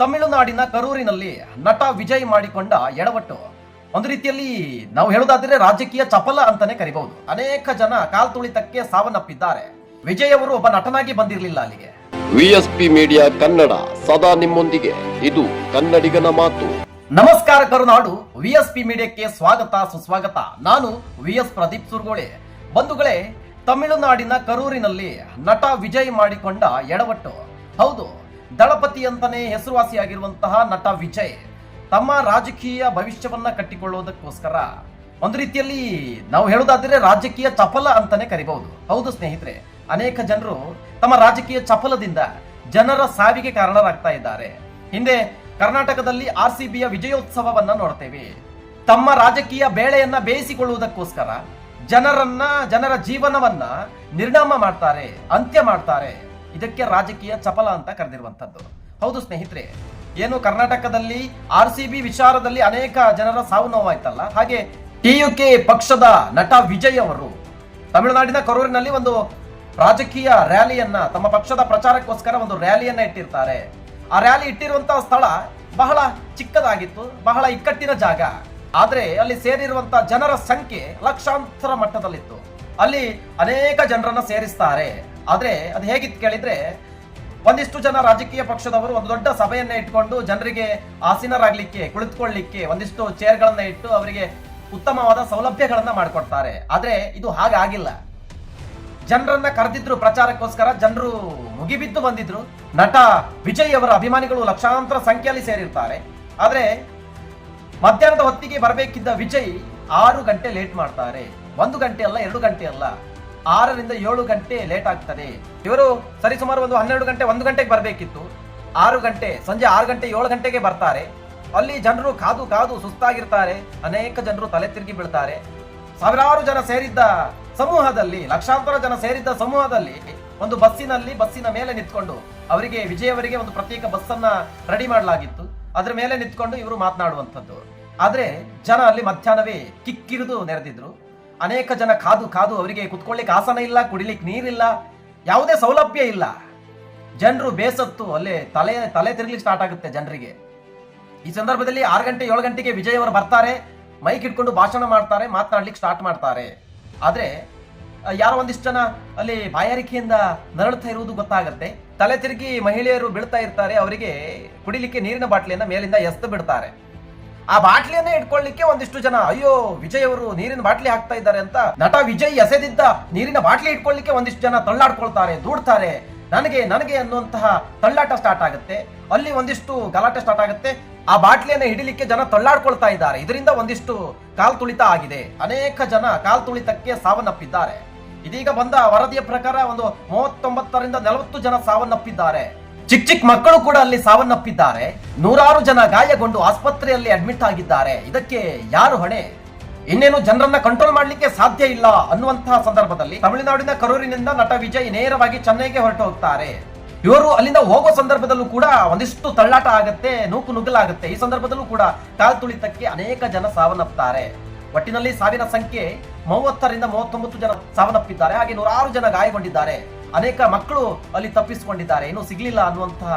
ತಮಿಳುನಾಡಿನ ಕರೂರಿನಲ್ಲಿ ನಟ ವಿಜಯ್ ಮಾಡಿಕೊಂಡ ಎಡವಟ್ಟು. ಒಂದು ರೀತಿಯಲ್ಲಿ ನಾವು ಹೇಳೋದಾದ್ರೆ ರಾಜಕೀಯ ಚಪಲ ಅಂತಾನೆ ಕರಿಬಹುದು. ಅನೇಕ ಜನ ಕಾಲ್ ತುಳಿತಕ್ಕೆ ಸಾವನ್ನಪ್ಪಿದ್ದಾರೆ. ವಿಜಯ್ ಅವರು ಒಬ್ಬ ನಟನಾಗಿ ಬಂದಿರಲಿಲ್ಲ ಅಲ್ಲಿಗೆ. ವಿಎಸ್ಪಿ ಮೀಡಿಯಾ ಕನ್ನಡ ಸದಾ ನಿಮ್ಮೊಂದಿಗೆ. ಇದು ಕನ್ನಡಿಗನ ಮಾತು. ನಮಸ್ಕಾರ ಕರುನಾಡು ವಿ ಎಸ್ ಪಿ ಮೀಡಿಯಾಕ್ಕೆ ಸ್ವಾಗತ ಸುಸ್ವಾಗತ. ನಾನು ವಿ ಎಸ್ ಪ್ರದೀಪ್ ಸುರ್ಗೋಳೆ. ಬಂಧುಗಳೇ ತಮಿಳುನಾಡಿನ ಕರೂರಿನಲ್ಲಿ ನಟ ವಿಜಯ್ ಮಾಡಿಕೊಂಡ ಎಡವಟ್ಟು. ಹೌದು ದಳಪತಿ ಅಂತಾನೆ ಹೆಸರುವಾಸಿಯಾಗಿರುವಂತಹ ನಟ ವಿಜಯ್ ತಮ್ಮ ರಾಜಕೀಯ ಭವಿಷ್ಯವನ್ನ ಕಟ್ಟಿಕೊಳ್ಳುವುದಕ್ಕೋಸ್ಕರ. ಒಂದು ರೀತಿಯಲ್ಲಿ ನಾವು ಹೇಳೋದಾದ್ರೆ ರಾಜಕೀಯ ಚಪಲ ಅಂತಾನೆ ಕರಿಬಹುದು. ಹೌದು ಸ್ನೇಹಿತರೆ, ಅನೇಕ ಜನರು ತಮ್ಮ ರಾಜಕೀಯ ಚಪಲದಿಂದ ಜನರ ಸಾವಿಗೆ ಕಾರಣರಾಗ್ತಾ ಇದ್ದಾರೆ. ಹಿಂದೆ ಕರ್ನಾಟಕದಲ್ಲಿ ಆರ್ ಸಿ ಬಿಯ ವಿಜಯೋತ್ಸವವನ್ನ ನೋಡ್ತೇವೆ. ತಮ್ಮ ರಾಜಕೀಯ ಬೇಳೆಯನ್ನ ಬೇಯಿಸಿಕೊಳ್ಳುವುದಕ್ಕೋಸ್ಕರ ಜನರನ್ನ, ಜನರ ಜೀವನವನ್ನ ನಿರ್ನಾಮ ಮಾಡ್ತಾರೆ, ಅಂತ್ಯ ಮಾಡ್ತಾರೆ. ಇದಕ್ಕೆ ರಾಜಕೀಯ ಚಪಲ ಅಂತ ಕರೆದಿರುವಂತದ್ದು ಹೌದು ಸ್ನೇಹಿತರೆ, ಏನು ಕರ್ನಾಟಕದಲ್ಲಿ ಆರ್ ಸಿ ಬಿ ವಿಚಾರದಲ್ಲಿ ಅನೇಕ ಜನರ ಸಾವು ನೋವಾಯ್ತಲ್ಲ? ಹಾಗೆ ಕೆ ಪಕ್ಷದ ನಟ ವಿಜಯ್ ಅವರು ತಮಿಳುನಾಡಿನ ಕರೂರಿನಲ್ಲಿ ಒಂದು ರಾಜಕೀಯ ರ್ಯಾಲಿಯನ್ನ, ತಮ್ಮ ಪಕ್ಷದ ಪ್ರಚಾರಕ್ಕೋಸ್ಕರ ಒಂದು ರ್ಯಾಲಿಯನ್ನ ಇಟ್ಟಿರ್ತಾರೆ. ಆ ರ್ಯಾಲಿ ಇಟ್ಟಿರುವಂತಹ ಸ್ಥಳ ಬಹಳ ಚಿಕ್ಕದಾಗಿತ್ತು, ಬಹಳ ಇಕ್ಕಟ್ಟಿನ ಜಾಗ. ಆದ್ರೆ ಅಲ್ಲಿ ಸೇರಿರುವಂತಹ ಜನರ ಸಂಖ್ಯೆ ಲಕ್ಷಾಂತರ ಮಟ್ಟದಲ್ಲಿತ್ತು. ಅಲ್ಲಿ ಅನೇಕ ಜನರನ್ನ ಸೇರಿಸ್ತಾರೆ. ಆದ್ರೆ ಅದು ಹೇಗಿತ್ತು ಕೇಳಿದ್ರೆ ಒಂದಿಷ್ಟು ಜನ ರಾಜಕೀಯ ಪಕ್ಷದವರು ಒಂದು ದೊಡ್ಡ ಸಭೆಯನ್ನ ಇಟ್ಕೊಂಡು ಜನರಿಗೆ ಆಸೀನರಾಗ್ಲಿಕ್ಕೆ, ಕುಳಿತುಕೊಳ್ಳಿಕ್ಕೆ ಒಂದಿಷ್ಟು ಚೇರ್ಗಳನ್ನ ಇಟ್ಟು ಅವರಿಗೆ ಉತ್ತಮವಾದ ಸೌಲಭ್ಯಗಳನ್ನ ಮಾಡಿಕೊಡ್ತಾರೆ. ಆದ್ರೆ ಇದು ಹಾಗಾಗಿಲ್ಲ. ಜನರನ್ನ ಕರೆದಿದ್ರು ಪ್ರಚಾರಕ್ಕೋಸ್ಕರ ಜನರು ಮುಗಿಬಿದ್ದು ಬಂದಿದ್ರು. ನಟ ವಿಜಯ್ ಅವರ ಅಭಿಮಾನಿಗಳು ಲಕ್ಷಾಂತರ ಸಂಖ್ಯೆಯಲ್ಲಿ ಸೇರಿರ್ತಾರೆ. ಆದ್ರೆ ಮಧ್ಯಾಹ್ನದ ಹೊತ್ತಿಗೆ ಬರಬೇಕಿದ್ದ ವಿಜಯ್ ಆರು ಗಂಟೆ ಲೇಟ್ ಮಾಡ್ತಾರೆ. ಒಂದು ಗಂಟೆ ಅಲ್ಲ, ಎರಡು ಗಂಟೆ ಅಲ್ಲ. ಆರರಿಂದ ಏಳು ಗಂಟೆ ಲೇಟ್ ಆಗ್ತದೆ. ಇವರು ಸರಿಸುಮಾರು ಒಂದು ಹನ್ನೆರಡು ಗಂಟೆ, ಒಂದು ಗಂಟೆಗೆ ಬರಬೇಕಿತ್ತು. ಆರು ಗಂಟೆ, ಸಂಜೆ ಆರು ಗಂಟೆ, ಏಳು ಗಂಟೆಗೆ ಬರ್ತಾರೆ. ಅಲ್ಲಿ ಜನರು ಕಾದು ಕಾದು ಸುಸ್ತಾಗಿರ್ತಾರೆ. ಅನೇಕ ಜನರು ತಲೆ ತಿರುಗಿ ಬೀಳ್ತಾರೆ. ಸಾವಿರಾರು ಜನ ಸೇರಿದ್ದ ಸಮೂಹದಲ್ಲಿ, ಲಕ್ಷಾಂತರ ಜನ ಸೇರಿದ್ದ ಸಮೂಹದಲ್ಲಿ ಒಂದು ಬಸ್ಸಿನಲ್ಲಿ, ಬಸ್ಸಿನ ಮೇಲೆ ನಿಂತ್ಕೊಂಡು ಅವರಿಗೆ, ವಿಜಯ್ ಅವರಿಗೆ ಒಂದು ಪ್ರತ್ಯೇಕ ಬಸ್ಸನ್ನ ರೆಡಿ ಮಾಡಲಾಗಿತ್ತು. ಅದರ ಮೇಲೆ ನಿಂತ್ಕೊಂಡು ಇವರು ಮಾತನಾಡುವಂಥದ್ದು. ಆದ್ರೆ ಜನ ಅಲ್ಲಿ ಮಧ್ಯಾಹ್ನವೇ ಕಿಕ್ಕಿರಿದು ನೆರೆದಿದ್ರು. ಅನೇಕ ಜನ ಕಾದು ಕಾದು ಅವರಿಗೆ ಕುತ್ಕೊಳ್ಳಿಕ್ಕೆ ಆಸನ ಇಲ್ಲ, ಕುಡಿಲಿಕ್ಕೆ ನೀರಿಲ್ಲ, ಯಾವುದೇ ಸೌಲಭ್ಯ ಇಲ್ಲ. ಜನರು ಬೇಸತ್ತು, ಅಲ್ಲೇ ತಲೆ ತಲೆ ತಿರುಗ್ಲಿಕ್ಕೆ ಸ್ಟಾರ್ಟ್ ಆಗುತ್ತೆ ಜನರಿಗೆ. ಈ ಸಂದರ್ಭದಲ್ಲಿ ಆರು ಗಂಟೆ, ಏಳು ಗಂಟೆಗೆ ವಿಜಯ್ ಅವರು ಬರ್ತಾರೆ, ಮೈಕ್ ಇಟ್ಕೊಂಡು ಭಾಷಣ ಮಾಡ್ತಾರೆ, ಮಾತನಾಡ್ಲಿಕ್ಕೆ ಸ್ಟಾರ್ಟ್ ಮಾಡ್ತಾರೆ. ಆದ್ರೆ ಯಾರೋ ಒಂದಿಷ್ಟು ಜನ ಅಲ್ಲಿ ಬಾಯಾರಿಕೆಯಿಂದ ನರಳುತ್ತಾ ಇರುವುದು ಗೊತ್ತಾಗುತ್ತೆ. ತಲೆ ತಿರುಗಿ ಮಹಿಳೆಯರು ಬೀಳ್ತಾ ಇರ್ತಾರೆ, ಅವರಿಗೆ ಕುಡಿಲಿಕ್ಕೆ ನೀರಿನ ಬಾಟ್ಲಿಯನ್ನ ಮೇಲಿಂದ ಎಸ್ದು ಬಿಡ್ತಾರೆ. ಆ ಬಾಟ್ಲಿಯನ್ನೇ ಇಟ್ಕೊಳ್ಳಿಕ್ಕೆ ಒಂದಿಷ್ಟು ಜನ, ಅಯ್ಯೋ ವಿಜಯ್ ಅವರು ನೀರಿನ ಬಾಟ್ಲಿ ಹಾಕ್ತಾ ಇದ್ದಾರೆ ಅಂತ ನಟ ವಿಜಯ್ ಎಸೆದಿದ್ದ ನೀರಿನ ಬಾಟ್ಲಿ ಇಟ್ಕೊಳ್ಳಿಕ್ಕೆ ಒಂದಿಷ್ಟು ಜನ ತಳ್ಳಾಡ್ಕೊಳ್ತಾರೆ, ದೂಡ್ತಾರೆ. ನನಗೆ ನನಗೆ ಅನ್ನುವಂತಹ ತಳ್ಳಾಟ ಸ್ಟಾರ್ಟ್ ಆಗುತ್ತೆ. ಅಲ್ಲಿ ಒಂದಿಷ್ಟು ಗಲಾಟೆ ಸ್ಟಾರ್ಟ್ ಆಗುತ್ತೆ. ಆ ಬಾಟ್ಲಿಯನ್ನು ಹಿಡಿಲಿಕ್ಕೆ ಜನ ತಳ್ಳಾಡ್ಕೊಳ್ತಾ ಇದ್ದಾರೆ. ಇದರಿಂದ ಒಂದಿಷ್ಟು ಕಾಲ್ ತುಳಿತ ಆಗಿದೆ. ಅನೇಕ ಜನ ಕಾಲ್ ತುಳಿತಕ್ಕೆ ಸಾವನ್ನಪ್ಪಿದ್ದಾರೆ. ಇದೀಗ ಬಂದ ವರದಿಯ ಪ್ರಕಾರ ಒಂದು ಮೂವತ್ತೊಂಬತ್ತರಿಂದ ನಲವತ್ತು ಜನ ಸಾವನ್ನಪ್ಪಿದ್ದಾರೆ. ಚಿಕ್ಕ ಚಿಕ್ಕ ಮಕ್ಕಳು ಕೂಡ ಅಲ್ಲಿ ಸಾವನ್ನಪ್ಪಿದ್ದಾರೆ. ನೂರಾರು ಜನ ಗಾಯಗೊಂಡು ಆಸ್ಪತ್ರೆಯಲ್ಲಿ ಅಡ್ಮಿಟ್ ಆಗಿದ್ದಾರೆ. ಇದಕ್ಕೆ ಯಾರು ಹೊಣೆ? ಇನ್ನೇನು ಜನರನ್ನ ಕಂಟ್ರೋಲ್ ಮಾಡಲಿಕ್ಕೆ ಸಾಧ್ಯ ಇಲ್ಲ ಅನ್ನುವಂತಹ ಸಂದರ್ಭದಲ್ಲಿ ತಮಿಳುನಾಡಿನ ಕರೂರಿನಿಂದ ನಟ ವಿಜಯ್ ನೇರವಾಗಿ ಚೆನ್ನೈಗೆ ಹೊರಟು ಹೋಗ್ತಾರೆ ಇವರು ಅಲ್ಲಿಂದ ಹೋಗೋ ಸಂದರ್ಭದಲ್ಲೂ ಕೂಡ ಒಂದಿಷ್ಟು ತಳ್ಳಾಟ ಆಗತ್ತೆ, ನೂಕು ನುಗ್ಗಲಾಗುತ್ತೆ. ಈ ಸಂದರ್ಭದಲ್ಲೂ ಕೂಡ ಕಾಲ್ ತುಳಿತಕ್ಕೆ ಅನೇಕ ಜನ ಸಾವನ್ನಪ್ಪುತ್ತಾರೆ ಒಟ್ಟಿನಲ್ಲಿ ಸಾವಿನ ಸಂಖ್ಯೆ ಮೂವತ್ತರಿಂದ ಮೂವತ್ತೊಂಬತ್ತು ಜನ ಸಾವನ್ನಪ್ಪಿದ್ದಾರೆ. ಹಾಗೆ ನೂರಾರು ಜನ ಗಾಯಗೊಂಡಿದ್ದಾರೆ. ಅನೇಕ ಮಕ್ಕಳು ಅಲ್ಲಿ ತಪ್ಪಿಸಿಕೊಂಡಿದ್ದಾರೆ. ಇನ್ನೂ ಸಿಗ್ಲಿಲ್ಲ ಅನ್ನುವಂತಹ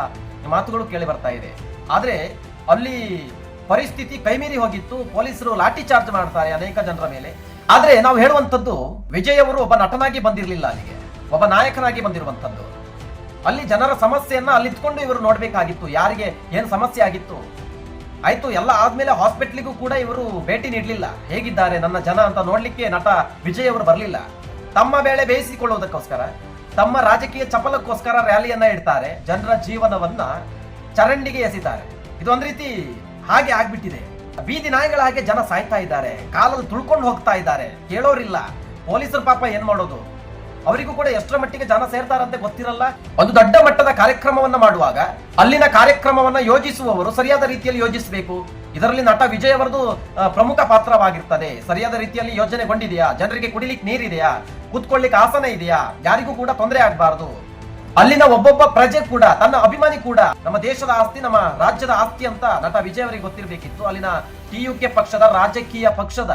ಮಾತುಗಳು ಕೇಳಿ ಬರ್ತಾ ಇದೆ. ಆದರೆ ಅಲ್ಲಿ ಪರಿಸ್ಥಿತಿ ಕೈಮೀರಿ ಹೋಗಿತ್ತು. ಪೊಲೀಸರು ಲಾಠಿ ಚಾರ್ಜ್ ಮಾಡ್ತಾರೆ ಅನೇಕ ಜನರ ಮೇಲೆ. ಆದರೆ ನಾವು ಹೇಳುವಂತದ್ದು ವಿಜಯ್ ಅವರು ಒಬ್ಬ ನಟನಾಗಿ ಬಂದಿರಲಿಲ್ಲ ಅಲ್ಲಿಗೆ. ಒಬ್ಬ ನಾಯಕನಾಗಿ ಬಂದಿರುವಂಥದ್ದು. ಅಲ್ಲಿ ಜನರ ಸಮಸ್ಯೆಯನ್ನ ಅಲ್ಲಿ ಇಟ್ಕೊಂಡು ಇವರು ನೋಡಬೇಕಾಗಿತ್ತು. ಯಾರಿಗೆ ಏನು ಸಮಸ್ಯೆ ಆಗಿತ್ತು? ಆಯಿತು, ಎಲ್ಲ ಆದ್ಮೇಲೆ ಹಾಸ್ಪಿಟ್ಲಿಗೂ ಕೂಡ ಇವರು ಭೇಟಿ ನೀಡಲಿಲ್ಲ. ಹೇಗಿದ್ದಾರೆ ನನ್ನ ಜನ ಅಂತ ನೋಡ್ಲಿಕ್ಕೆ ನಟ ವಿಜಯ್ ಅವರು ಬರಲಿಲ್ಲ. ತಮ್ಮ ಬೇಳೆ ಬೇಯಿಸಿಕೊಳ್ಳುವುದಕ್ಕೋಸ್ಕರ ತಮ್ಮ ರಾಜಕೀಯ ಚಪಲಕ್ಕೋಸ್ಕರ ರ್ಯಾಲಿಯನ್ನ ಇಡ್ತಾರೆ. ಜನರ ಜೀವನವನ್ನ ಚರಂಡಿಗೆ ಎಸಿತಾರೆ ಒಂದ್ ರೀತಿ ಹಾಗೆ ಆಗ್ಬಿಟ್ಟಿದೆ. ಬೀದಿ ನಾಯಿಗಳ ಹಾಗೆ ಜನ ಸಾಯ್ತಾ ಇದ್ದಾರೆ. ಕಾಲಲ್ಲಿ ತುಳ್ಕೊಂಡು ಹೋಗ್ತಾ ಇದ್ದಾರೆ. ಕೇಳೋರಿಲ್ಲ. ಪೊಲೀಸರು ಪಾಪ ಏನ್ ಮಾಡೋದು? ಅವರಿಗೂ ಕೂಡ ಎಷ್ಟರ ಮಟ್ಟಿಗೆ ಜನ ಸೇರ್ತಾರಂತೆ ಗೊತ್ತಿರಲ್ಲ. ಒಂದು ದೊಡ್ಡ ಮಟ್ಟದ ಕಾರ್ಯಕ್ರಮವನ್ನ ಮಾಡುವಾಗ ಅಲ್ಲಿನ ಕಾರ್ಯಕ್ರಮವನ್ನ ಯೋಜಿಸುವವರು ಸರಿಯಾದ ರೀತಿಯಲ್ಲಿ ಯೋಜಿಸಬೇಕು. ಇದರಲ್ಲಿ ನಟ ವಿಜಯ್ ಅವರದು ಪ್ರಮುಖ ಪಾತ್ರವಾಗಿರ್ತದೆ. ಸರಿಯಾದ ರೀತಿಯಲ್ಲಿ ಯೋಜನೆಗೊಂಡಿದೆಯಾ? ಜನರಿಗೆ ಕುಡಿಲಿಕ್ಕೆ ನೀರಿದೆಯಾ? ಕೂತ್ಕೊಳ್ಳಿಕ್ಕೆ ಆಸನ ಇದೆಯಾ? ಯಾರಿಗೂ ಕೂಡ ತೊಂದರೆ ಆಗಬಾರದು. ಅಲ್ಲಿನ ಒಬ್ಬೊಬ್ಬ ಪ್ರಜೆ ಕೂಡ, ತನ್ನ ಅಭಿಮಾನಿ ಕೂಡ, ನಮ್ಮ ದೇಶದ ಆಸ್ತಿ, ನಮ್ಮ ರಾಜ್ಯದ ಆಸ್ತಿ ಅಂತ ನಟ ವಿಜಯ್ ಅವರಿಗೆ ಗೊತ್ತಿರಬೇಕಿತ್ತು. ಅಲ್ಲಿನ ಟಿಯುಕೆ ಪಕ್ಷದ ರಾಜಕೀಯ ಪಕ್ಷದ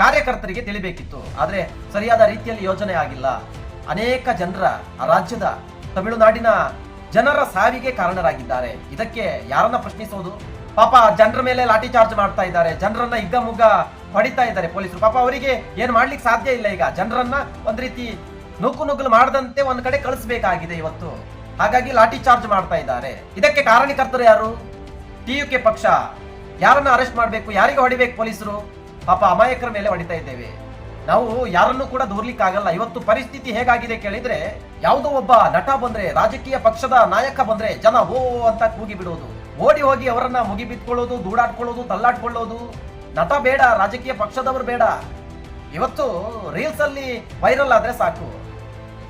ಕಾರ್ಯಕರ್ತರಿಗೆ ತಿಳಿಬೇಕಿತ್ತು. ಆದರೆ ಸರಿಯಾದ ರೀತಿಯಲ್ಲಿ ಯೋಜನೆ ಆಗಿಲ್ಲ. ಅನೇಕ ಜನರ ರಾಜ್ಯದ ತಮಿಳುನಾಡಿನ ಜನರ ಸಾವಿಗೆ ಕಾರಣರಾಗಿದ್ದಾರೆ. ಇದಕ್ಕೆ ಯಾರನ್ನ ಪ್ರಶ್ನಿಸೋದು? ಪಾಪ ಜನರ ಮೇಲೆ ಲಾಠಿ ಚಾರ್ಜ್ ಮಾಡ್ತಾ ಇದ್ದಾರೆ. ಜನರನ್ನ ಹಿಗ್ಗಮುಗ್ಗ ಹೊಡಿತಾ ಇದ್ದಾರೆ ಪೊಲೀಸರು. ಪಾಪ ಅವರಿಗೆ ಏನ್ ಮಾಡ್ಲಿಕ್ಕೆ ಸಾಧ್ಯ ಇಲ್ಲ ಈಗ. ಜನರನ್ನ ಒಂದ್ ರೀತಿ ನುಗ್ಗು ನುಗ್ಗಲು ಮಾಡದಂತೆ ಒಂದ್ ಕಡೆ ಕಳಿಸ್ಬೇಕಾಗಿದೆ ಇವತ್ತು. ಹಾಗಾಗಿ ಲಾಠಿ ಚಾರ್ಜ್ ಮಾಡ್ತಾ ಇದ್ದಾರೆ. ಇದಕ್ಕೆ ಕಾರಣಕರ್ತರು ಯಾರು? ಟಿಯುಕೆ ಪಕ್ಷ. ಯಾರನ್ನ ಅರೆಸ್ಟ್ ಮಾಡಬೇಕು? ಯಾರಿಗೆ ಹೊಡಿಬೇಕು ಪೊಲೀಸರು? ಪಾಪ ಅಮಾಯಕರ ಮೇಲೆ ಹೊಡಿತಾ ಇದ್ದೇವೆ. ನಾವು ಯಾರನ್ನು ಕೂಡ ದೂರ್ಲಿಕ್ಕಾಗಲ್ಲ. ಇವತ್ತು ಪರಿಸ್ಥಿತಿ ಹೇಗಾಗಿದೆ ಕೇಳಿದ್ರೆ, ಯಾವುದೋ ಒಬ್ಬ ನಟ ಬಂದ್ರೆ, ರಾಜಕೀಯ ಪಕ್ಷದ ನಾಯಕ ಬಂದ್ರೆ ಜನ ಓ ಅಂತ ಕೂಗಿ ಬಿಡೋದು ಓಡಿ ಹೋಗಿ ಅವರನ್ನ ಮುಗಿ ಬಿತ್ಕೊಳ್ಳೋದು ದೂಡಾಡ್ಕೊಳ್ಳೋದು ತಲ್ಲಾಡ್ಕೊಳ್ಳೋದು ನಟ ಬೇಡ, ರಾಜಕೀಯ ಪಕ್ಷದವರು ಬೇಡ. ಇವತ್ತು ರೀಲ್ಸ್ ಅಲ್ಲಿ ವೈರಲ್ ಆದ್ರೆ ಸಾಕು.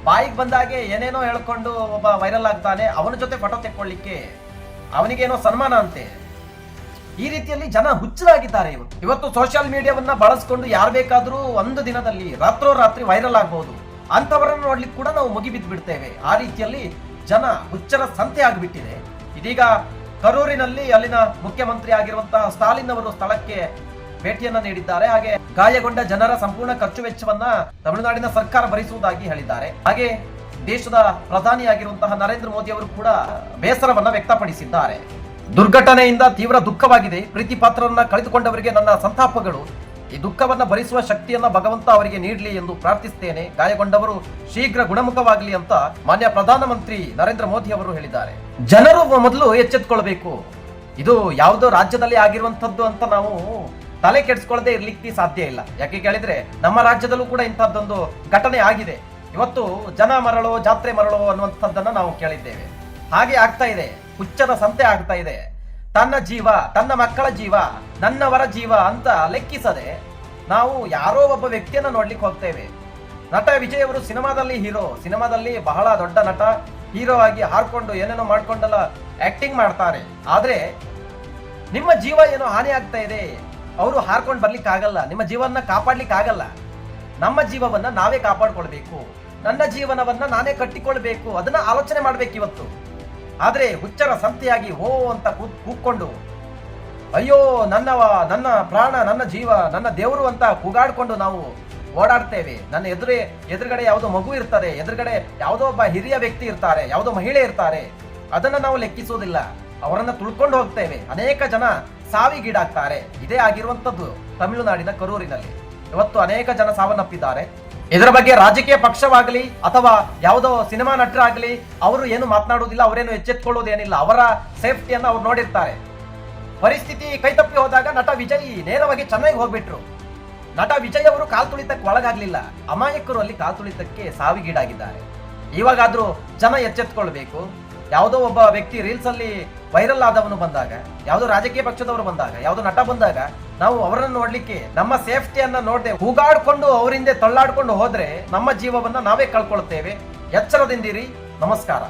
ಬಾಯಿಗೆ ಬಂದಾಗೆ ಏನೇನೋ ಹೇಳ್ಕೊಂಡು ಒಬ್ಬ ವೈರಲ್ ಆಗ್ತಾನೆ. ಅವನ ಜೊತೆ ಫೋಟೋ ತೆಕ್ಕೊಳ್ಳಿಕ್ಕೆ ಅವನಿಗೇನೋ ಸನ್ಮಾನ ಅಂತೆ. ಈ ರೀತಿಯಲ್ಲಿ ಜನ ಹುಚ್ಚರಾಗಿದ್ದಾರೆ ಇವತ್ತು ಇವತ್ತು ಸೋಷಿಯಲ್ ಮೀಡಿಯಾವನ್ನ ಬಳಸ್ಕೊಂಡು ಯಾರು ಬೇಕಾದರೂ ಒಂದು ದಿನದಲ್ಲಿ ರಾತ್ರೋರಾತ್ರಿ ವೈರಲ್ ಆಗಬಹುದು ಅಂತವರನ್ನು ನೋಡ್ಲಿಕ್ಕೆ ಕೂಡ ನಾವು ಮುಗಿಬಿದ್ದು ಬಿಡ್ತೇವೆ ಆ ರೀತಿಯಲ್ಲಿ ಜನ ಹುಚ್ಚರ ಸಂತೆ ಆಗಿಬಿಟ್ಟಿದೆ. ಇದೀಗ ಕರೂರಿನಲ್ಲಿ ಅಲ್ಲಿನ ಮುಖ್ಯಮಂತ್ರಿ ಆಗಿರುವಂತಹ ಸ್ಟಾಲಿನ್ ಅವರು ಸ್ಥಳಕ್ಕೆ ಭೇಟಿಯನ್ನ ನೀಡಿದ್ದಾರೆ. ಹಾಗೆ ಗಾಯಗೊಂಡ ಜನರ ಸಂಪೂರ್ಣ ಖರ್ಚು ವೆಚ್ಚವನ್ನ ತಮಿಳುನಾಡಿನ ಸರ್ಕಾರ ಭರಿಸುವುದಾಗಿ ಹೇಳಿದ್ದಾರೆ. ಹಾಗೆ ದೇಶದ ಪ್ರಧಾನಿಯಾಗಿರುವಂತಹ ನರೇಂದ್ರ ಮೋದಿ ಅವರು ಕೂಡ ಬೇಸರವನ್ನ ವ್ಯಕ್ತಪಡಿಸಿದ್ದಾರೆ. ದುರ್ಘಟನೆಯಿಂದ ತೀವ್ರ ದುಃಖವಾಗಿದೆ. ಪ್ರೀತಿ ಪಾತ್ರರನ್ನ ಕಳೆದುಕೊಂಡವರಿಗೆ ನನ್ನ ಸಂತಾಪಗಳು. ಈ ದುಃಖವನ್ನು ಭರಿಸುವ ಶಕ್ತಿಯನ್ನ ಭಗವಂತ ಅವರಿಗೆ ನೀಡಲಿ ಎಂದು ಪ್ರಾರ್ಥಿಸ್ತೇನೆ. ಗಾಯಗೊಂಡವರು ಶೀಘ್ರ ಗುಣಮುಖವಾಗಲಿ ಅಂತ ಮಾನ್ಯ ಪ್ರಧಾನಮಂತ್ರಿ ನರೇಂದ್ರ ಮೋದಿ ಅವರು ಹೇಳಿದ್ದಾರೆ. ಜನರು ಮೊದಲು ಎಚ್ಚೆತ್ಕೊಳ್ಬೇಕು. ಇದು ಯಾವುದೋ ರಾಜ್ಯದಲ್ಲಿ ಆಗಿರುವಂತದ್ದು ಅಂತ ನಾವು ತಲೆ ಕೆಡಿಸ್ಕೊಳ್ಳದೆ ಇರ್ಲಿಕ್ಕೆ ಸಾಧ್ಯ ಇಲ್ಲ. ಯಾಕೆ ಕೇಳಿದ್ರೆ ನಮ್ಮ ರಾಜ್ಯದಲ್ಲೂ ಕೂಡ ಇಂಥದ್ದೊಂದು ಘಟನೆ ಆಗಿದೆ. ಇವತ್ತು ಜನ ಮರಳೋ, ಜಾತ್ರೆ ಮರಳೋ ಅನ್ನುವಂಥದ್ದನ್ನ ನಾವು ಕೇಳಿದ್ದೇವೆ. ಹಾಗೆ ಆಗ್ತಾ ಇದೆ. ಹುಚ್ಚರ ಸಂತೆ ಆಗ್ತಾ ಇದೆ. ತನ್ನ ಜೀವ, ತನ್ನ ಮಕ್ಕಳ ಜೀವ, ನನ್ನವರ ಜೀವ ಅಂತ ಲೆಕ್ಕಿಸದೆ ನಾವು ಯಾರೋ ಒಬ್ಬ ವ್ಯಕ್ತಿಯನ್ನ ನೋಡ್ಲಿಕ್ಕೆ ಹೋಗ್ತೇವೆ. ನಟ ವಿಜಯ್ ಅವರು ಸಿನಿಮಾದಲ್ಲಿ ಹೀರೋ, ಸಿನಿಮಾದಲ್ಲಿ ಬಹಳ ದೊಡ್ಡ ನಟ, ಹೀರೋ ಆಗಿ ಹಾರ್ಕೊಂಡು ಏನೇನೋ ಮಾಡ್ಕೊಂಡೆಲ್ಲ ಆಕ್ಟಿಂಗ್ ಮಾಡ್ತಾರೆ. ಆದ್ರೆ ನಿಮ್ಮ ಜೀವ ಏನೋ ಹಾನಿ ಆಗ್ತಾ ಇದೆ. ಅವರು ಹಾರ್ಕೊಂಡು ಬರ್ಲಿಕ್ಕೆ ಆಗಲ್ಲ ನಿಮ್ಮ ಜೀವನ ಕಾಪಾಡ್ಲಿಕ್ಕೆ ಆಗಲ್ಲ ನಮ್ಮ ಜೀವವನ್ನ ನಾವೇ ಕಾಪಾಡ್ಕೊಳ್ಬೇಕು. ನನ್ನ ಜೀವನವನ್ನ ನಾನೇ ಕಟ್ಟಿಕೊಳ್ಬೇಕು. ಅದನ್ನ ಆಲೋಚನೆ ಮಾಡ್ಬೇಕು ಇವತ್ತು. ಆದ್ರೆ ಹುಚ್ಚರ ಸಂತೆಯಾಗಿ ಹೋ ಅಂತ ಕೂತ್ ಕೂತ್ಕೊಂಡು, ಅಯ್ಯೋ, ನನ್ನವ, ನನ್ನ ಪ್ರಾಣ, ನನ್ನ ಜೀವ, ನನ್ನ ದೇವರು ಅಂತ ಕೂಗಾಡ್ಕೊಂಡು ನಾವು ಓಡಾಡ್ತೇವೆ. ನನ್ನ ಎದುರೇ, ಎದುರುಗಡೆ ಯಾವುದೋ ಮಗು ಇರ್ತದೆ, ಎದುರುಗಡೆ ಯಾವುದೋ ಒಬ್ಬ ಹಿರಿಯ ವ್ಯಕ್ತಿ ಇರ್ತಾರೆ, ಯಾವುದೋ ಮಹಿಳೆ ಇರ್ತಾರೆ. ಅದನ್ನು ನಾವು ಲೆಕ್ಕಿಸೋದಿಲ್ಲ. ಅವರನ್ನು ತುಳ್ಕೊಂಡು ಹೋಗ್ತೇವೆ. ಅನೇಕ ಜನ ಸಾವಿಗೀಡಾಗ್ತಾರೆ. ಇದೇ ಆಗಿರುವಂಥದ್ದು ತಮಿಳುನಾಡಿನ ಕರೂರಿನಲ್ಲಿ. ಇವತ್ತು ಅನೇಕ ಜನ ಸಾವನ್ನಪ್ಪಿದ್ದಾರೆ. ಇದರ ಬಗ್ಗೆ ರಾಜಕೀಯ ಪಕ್ಷವಾಗಲಿ ಅಥವಾ ಯಾವುದೋ ಸಿನಿಮಾ ನಟರಾಗಲಿ ಅವರು ಏನು ಮಾತನಾಡುವುದಿಲ್ಲ, ಅವರೇನು ಎಚ್ಚೆತ್ಕೊಳ್ಳೋದೇನಿಲ್ಲ ಅವರ ಸೇಫ್ಟಿಯನ್ನು ಅವ್ರು ನೋಡಿರ್ತಾರೆ. ಪರಿಸ್ಥಿತಿ ಕೈತಪ್ಪಿ ಹೋದಾಗ ನಟ ವಿಜಯ್ ನೇರವಾಗಿ ಚೆನ್ನಾಗಿ ಹೋಗ್ಬಿಟ್ರು. ನಟ ವಿಜಯ್ ಅವರು ಕಾಲ್ ತುಳಿತಕ್ಕೆ ಒಳಗಾಗ್ಲಿಲ್ಲ. ಅಮಾಯಕರು ಅಲ್ಲಿ ಕಾಲ್ ತುಳಿತಕ್ಕೆ ಸಾವಿಗೀಡಾಗಿದ್ದಾರೆ. ಇವಾಗಾದ್ರೂ ಜನ ಎಚ್ಚೆತ್ಕೊಳ್ಬೇಕು. ಯಾವುದೋ ಒಬ್ಬ ವ್ಯಕ್ತಿ ರೀಲ್ಸ್ ಅಲ್ಲಿ ವೈರಲ್ ಆದವನು ಬಂದಾಗ, ಯಾವುದೋ ರಾಜಕೀಯ ಪಕ್ಷದವರು ಬಂದಾಗ, ಯಾವುದೋ ನಟ ಬಂದಾಗ, ನಾವು ಅವರನ್ನು ನೋಡ್ಲಿಕ್ಕೆ, ನಮ್ಮ ಸೇಫ್ಟಿಯನ್ನ ನೋಡದೆ ಹೂಗಾಡ್ಕೊಂಡು ಅವರಿಂದ ತಳ್ಳಾಡ್ಕೊಂಡು ಹೋದ್ರೆ ನಮ್ಮ ಜೀವವನ್ನ ನಾವೇ ಕಳ್ಕೊಳ್ತೇವೆ. ಎಚ್ಚರದಿಂದಿರಿ ನಮಸ್ಕಾರ.